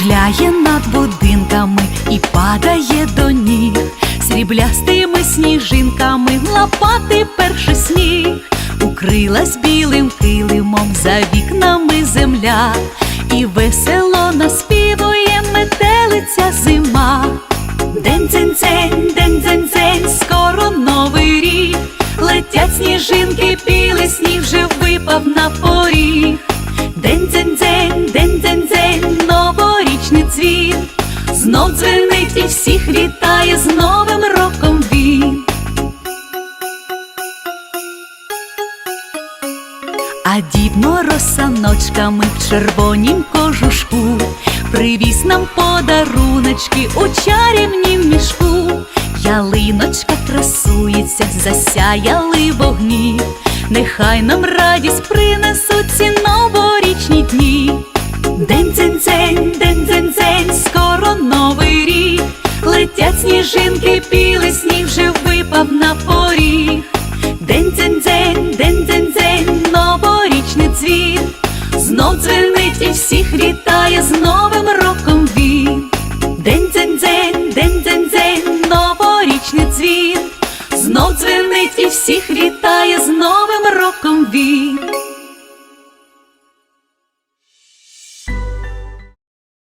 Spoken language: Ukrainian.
сяє над будинками і падає до ніг, сріблястими сніжинками лапати перший сніг, укрилась білим килимом за вікнами земля, і весело наспівує метелиця зима. День дзень дзень, день дзень дзень, скоро новий рік. Летять сніжинки, білий сніг вже випав на поріг. Знов дзвенить і всіх вітає з Новим роком він. А дід Мороз в червонім кожушку Привіз нам подаруночки у чарівнім мішку. Ялиночка красується, засяяли вогні. Нехай нам радість принесуть ці новорічні дні. День дзень дзень, день вже на поріг. День дзень дзень, день дзень дзень, новорічний дзвін. Знов дзвенить і всіх вітає з Новим роком він. День дзень дзень, день дзень дзень, новорічний дзвін. Знов дзвенить і всіх вітає з Новим роком він.